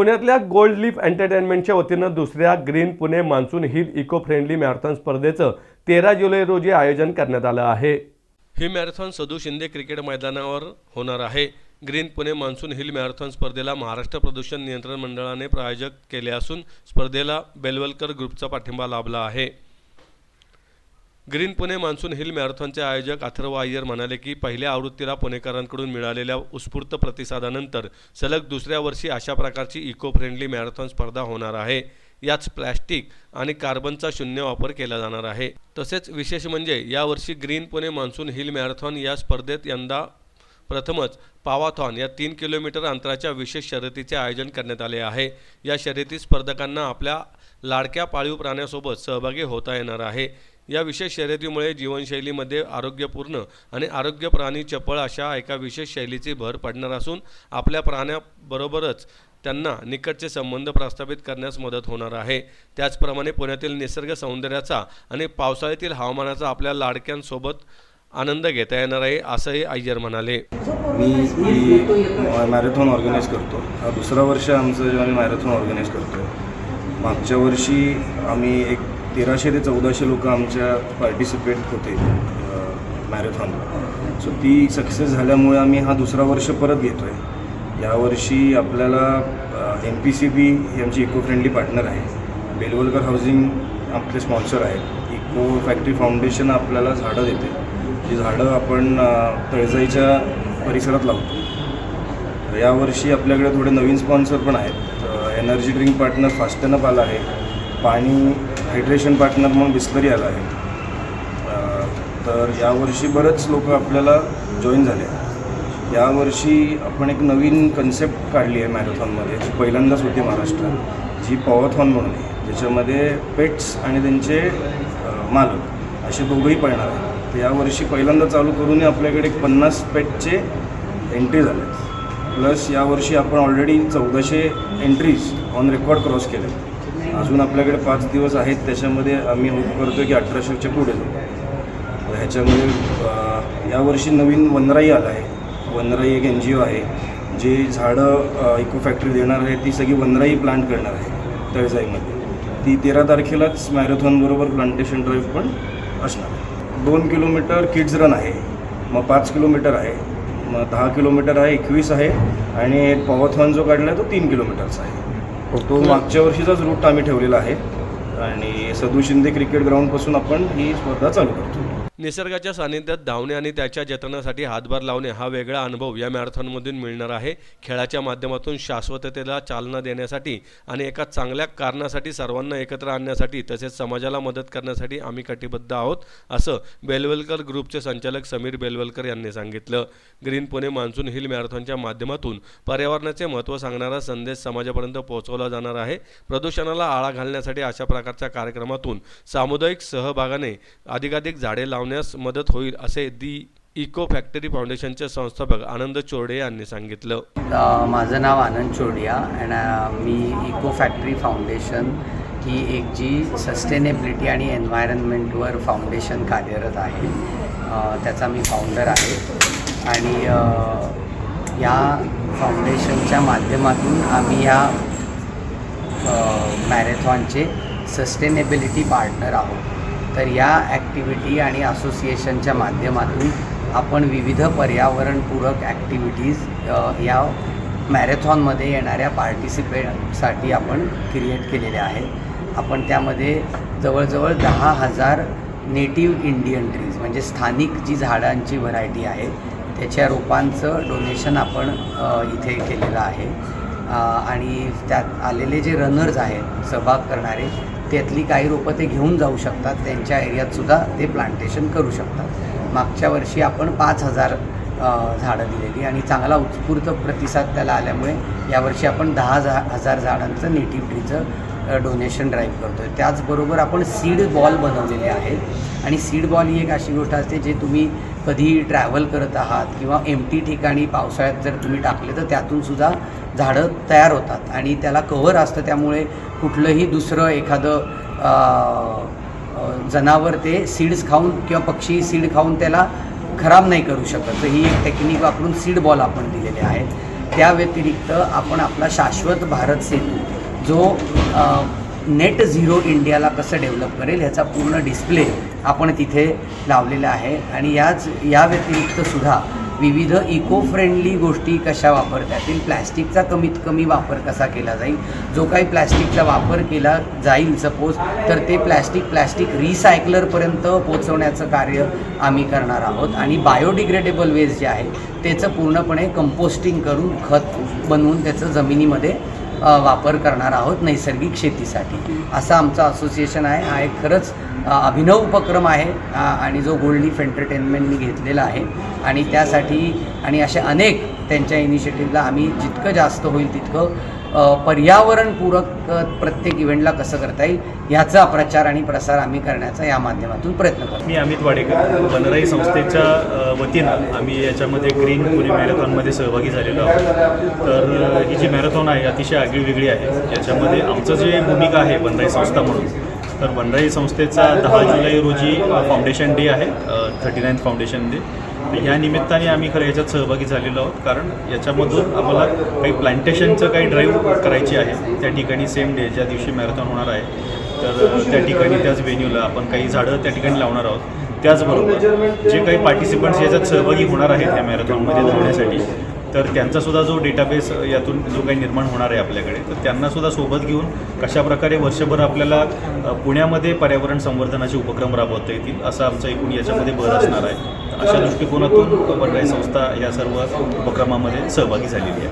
पुण्यातल्या gold leaf एंटरटेनमेंटच्या वतीनं दुसऱ्या green Pune monsoon hill eco friendly marathon स्पर्धेचं तेरा जुलै रोजी आयोजन करण्यात आलं आहे. ही मॅरेथॉन सदू शिंदे क्रिकेट मैदानावर होणार आहे. Green Pune monsoon hill marathon स्पर्धेला महाराष्ट्र प्रदूषण नियंत्रण मंडळाने प्रायोजक केले असून स्पर्धेला बेलवलकर ग्रुपचा पाठिंबा लाभला आहे. ग्रीन पुणे मान्सून हिल मॅरेथॉनचे आयोजक अथर्व अय्यर म्हणाले की पहिल्या आवृत्तीला पुणेकरांकडून मिळालेल्या उत्स्फूर्त प्रतिसादानंतर सलग दुसऱ्या वर्षी अशा प्रकारची इको फ्रेंडली मॅरेथॉन स्पर्धा होणार आहे. याच प्लॅस्टिक आणि कार्बनचा शून्य वापर केला जाणार आहे. तसेच विशेष म्हणजे यावर्षी green Pune monsoon hill marathon या स्पर्धेत यंदा प्रथमच पावाथॉन या तीन किलोमीटर अंतराच्या विशेष शर्यतीचे आयोजन करण्यात आले आहे. या शर्यतीत स्पर्धकांना आपल्या लाडक्या पाळीव प्राण्यासोबत सहभागी होता येणार आहे. या विशेष शर्यतीमुळे जीवनशैलीमध्ये आरोग्यपूर्ण आणि आरोग्य प्राणी चपळ अशा एका विशेष शैलीची भर पडणार असून आपल्या प्राण्याबरोबरच त्यांना निकटचे संबंध प्रस्थापित करण्यास मदत होणार आहे. त्याचप्रमाणे पुण्यातील निसर्ग सौंदर्याचा आणि पावसाळ्यातील हवामानाचा आपल्या लाडक्यांसोबत आनंद घेता येणार आहे असंही अय्यर म्हणाले. मी मॅरेथॉन ऑर्गनाईज करतो. दुसरं वर्ष आमचं जेव्हा मी मॅरेथॉन ऑर्गनाईज करतो मागच्या वर्षी आम्ही एक तेराशे ते चौदाशे लोक आमच्या पार्टिसिपेट होते मॅरेथॉनला सो ती सक्सेस झाल्यामुळे आम्ही हा दुसरा वर्ष परत घेतो आहे यावर्षी आपल्याला एम पी सी बी ही आमची इको फ्रेंडली पार्टनर आहे. बेलवलकर हाऊसिंग आपले स्पॉन्सर आहेत. इको फॅक्टरी फाउंडेशन आपल्याला झाडं देते. जी झाडं आपण तळजाईच्या परिसरात लावतो. यावर्षी आपल्याकडे थोडे नवीन स्पॉन्सर पण आहेत. एनर्जी ड्रिंक पार्टनर फास्टनअप आला आहे. पाणी हायड्रेशन पार्टनर म्हणून बिस्लरी आला आहे. तर यावर्षी बरेच लोक आपल्याला जॉईन झाले. यावर्षी आपण एक नवीन कन्सेप्ट काढली आहे मॅरेथॉनमध्ये जी पहिल्यांदाच होती महाराष्ट्रात जी पॉवथॉन म्हणून आहे. ज्याच्यामध्ये पेट्स आणि त्यांचे मालक असे दोघंही पळणार आहेत. तर यावर्षी पहिल्यांदा चालू करून आपल्याकडे एक पन्नास पेटचे एंट्री झाले प्लस यावर्षी आपण ऑलरेडी चौदाशे एंट्रीज ऑन रेकॉर्ड क्रॉस केले अजून आपल्याकडे पाच दिवस आहेत त्याच्यामध्ये आम्ही होप करतो की अठराशेच्या पुढे जाऊ. ह्याच्यामध्ये यावर्षी नवीन वनराई आला आहे. वनराई एक एन जी ओ आहे जे झाडं इको फॅक्टरी देणार आहे ती सगळी वनराई प्लांट करणार आहे तळजाईमध्ये. ती तेरा तारखेलाच मॅरेथॉनबरोबर प्लांटेशन ड्राईव्ह पण असणार. दोन किलोमीटर किड्स रन आहे मग पाच किलोमीटर आहे मग दहा किलोमीटर आहे एकवीस आहे आणि पॉवथॉन जो काढला आहे तो तीन किलोमीटरचा आहे. तो मागच्या वर्षीचाच रूट आम्ही ठेवलेला आहे. आणि सदू शिंदे क्रिकेट ग्राउंडपासून आपण ही स्पर्धा चालू करतो निसर्गाच्या सानिध्यात धावणे आणि त्याच्या जतनासाठी हातभार लावणे हा वेगळा अनुभव या मॅरेथॉनमधून मिळणार आहे. खेळाच्या माध्यमातून शाश्वततेला चालना देण्यासाठी आणि एका चांगल्या कारणासाठी सर्वांना एकत्र आणण्यासाठी तसेच समाजाला मदत करण्यासाठी आम्ही कटिबद्ध आहोत असं बेलवलकर ग्रुपचे संचालक समीर बेलवलकर यांनी सांगितलं. ग्रीन पुणे मान्सून हिल मॅरेथॉनच्या माध्यमातून पर्यावरणाचे महत्त्व सांगणारा संदेश समाजापर्यंत पोहोचवला जाणार आहे. प्रदूषणाला आळा घालण्यासाठी अशा प्रकारच्या कार्यक्रमातून सामुदायिक सहभागाने अधिकाधिक झाडे लावणे होण्यास मदत होईल असे दी इको फॅक्टरी फाउंडेशनचे संस्थापक आनंद चोरडे यांनी सांगितलं. माझं नाव आनंद चोडिया अँड मी इको फॅक्टरी फाउंडेशन ही एक जी सस्टेनेबिलिटी आणि एन्व्हायरनमेंटवर फाउंडेशन कार्यरत आहे. त्याचा मी फाउंडर आहे. आणि या फाउंडेशनच्या माध्यमातून आम्ही या मॅरेथॉनचे सस्टेनेबिलिटी पार्टनर आहोत. तर या ॲक्टिव्हिटी आणि असोसिएशनच्या माध्यमातून आपण विविध पर्यावरणपूरक ॲक्टिव्हिटीज या मॅरेथॉनमध्ये येणाऱ्या पार्टिसिपेटसाठी आपण क्रिएट केलेल्या आहेत. आपण त्यामध्ये जवळजवळ दहा हजार नेटिव्ह इंडियन ट्रीज म्हणजे स्थानिक जी झाडांची व्हरायटी आहे त्याच्या रोपांचं डोनेशन आपण इथे केलेलं आहे. आणि त्यात आलेले जे रनर्स आहेत सहभाग करणारे त्यातली काही रोपं ते घेऊन जाऊ शकतात. त्यांच्या एरियातसुद्धा ते प्लांटेशन करू शकतात. मागच्या वर्षी आपण पाच हजार झाडं दिलेली आणि चांगला उत्स्फूर्त प्रतिसाद त्याला आल्यामुळे यावर्षी आपण दहा झा हजार झाडांचं नेटिव्ह ट्रीचं डोनेशन ड्राईव्ह करतो आहे त्याचबरोबर आपण सीड बॉल बनवलेले आहेत. आणि सीड बॉल ही एक अशी गोष्ट असते जे तुम्ही कधी ट्रॅव्हल करत आहात किंवा एमटी ठिकाणी पावसाळ्यात जर तुम्ही टाकले तर त्यातून सुद्धा झाडं तयार होतात आणि त्याला कव्हर असतं त्यामुळे कुठलंही दुसरं एखादं जनावर ते सीड्स खाऊन किंवा पक्षी सीड खाऊन त्याला खराब नाही करू शकत. तर ही एक टेक्निक वापरून सीड बॉल आपण दिलेले आहेत. त्या व्यतिरिक्त आपण आपला शाश्वत भारत सेतू जो नेट झिरो इंडियाला कसं डेव्हलप करेल ह्याचा पूर्ण डिस्प्ले आपण तिथे लावलेला आहे. आणि याच या व्यतिरिक्त सुद्धा विविध इको फ्रेंडली गोष्टी कशा वापरता येतील? प्लॅस्टिकचा कमीत कमी वापर कसा केला जाईल? जो काही प्लॅस्टिकचा वापर केला जाईल सपोज तर ते प्लॅस्टिक प्लॅस्टिक रिसायकलरपर्यंत पोचवण्याचं कार्य आम्ही करणार आहोत. आणि बायोडिग्रेडेबल वेस्ट जे आहे त्याचं पूर्णपणे कंपोस्टिंग करून खत बनवून त्याचं जमिनीमध्ये वापर करणार आहोत नैसर्गिक शेतीसाठी. असं आमचं असोसिएशन आहे. हा एक खरंच अभिनव उपक्रम आहे. आणि जो गोल्ड लीफ एंटरटेनमेंटनी घेतलेला आहे. आणि त्यासाठी आणि असे अनेक त्यांच्या इनिशिएटिव्हला आम्ही जितकं जास्त होईल तितकं पर्यावरणपूरक प्रत्येक इव्हेंटला कसं करता येईल याचा प्रचार आणि प्रसार आम्ही करण्याचा या माध्यमातून प्रयत्न करतो. मी अमित वाडेकर वनराई संस्थेच्या वतीनं आम्ही याच्यामध्ये ग्रीन पुणे मॅरेथॉनमध्ये सहभागी झालेलो आहोत. तर ही जी मॅरेथॉन आहे अतिशय आगळीवेगळी आहे. याच्यामध्ये आमचं जे भूमिका आहे वनराई संस्था म्हणून तर वनराई संस्थेचा दहा जुलै रोजी फाउंडेशन डे आहे थर्टी नाईन्थ फाउंडेशन डे. या निमित्ताने आम्ही खरं याच्यात सहभागी झालेलो आहोत. कारण याच्यामधून आम्हाला काही प्लांटेशनचं काही ड्राईव्ह करायची आहे. त्या ठिकाणी सेम डे ज्या दिवशी मॅरेथॉन होणार आहे तर त्या ठिकाणी त्याच व्हेन्यूला आपण काही झाडं त्या ठिकाणी लावणार आहोत. त्याचबरोबर जे काही पार्टिसिपंट्स याच्यात सहभागी होणार आहेत या मॅरेथॉनमध्ये धावण्यासाठी तर त्यांचासुद्धा जो डेटाबेस यातून जो काही निर्माण होणार आहे आपल्याकडे तर त्यांनासुद्धा सोबत घेऊन कशा प्रकारे वर्षभर आपल्याला पुण्यामध्ये पर्यावरण संवर्धनाचे उपक्रम राबवता येतील असा आमचा एकूण याच्यामध्ये भर असणार आहे. अशा दृष्टिकोनातून वनराई संस्था या सर्व उपक्रमामध्ये सहभागी झालेली आहे.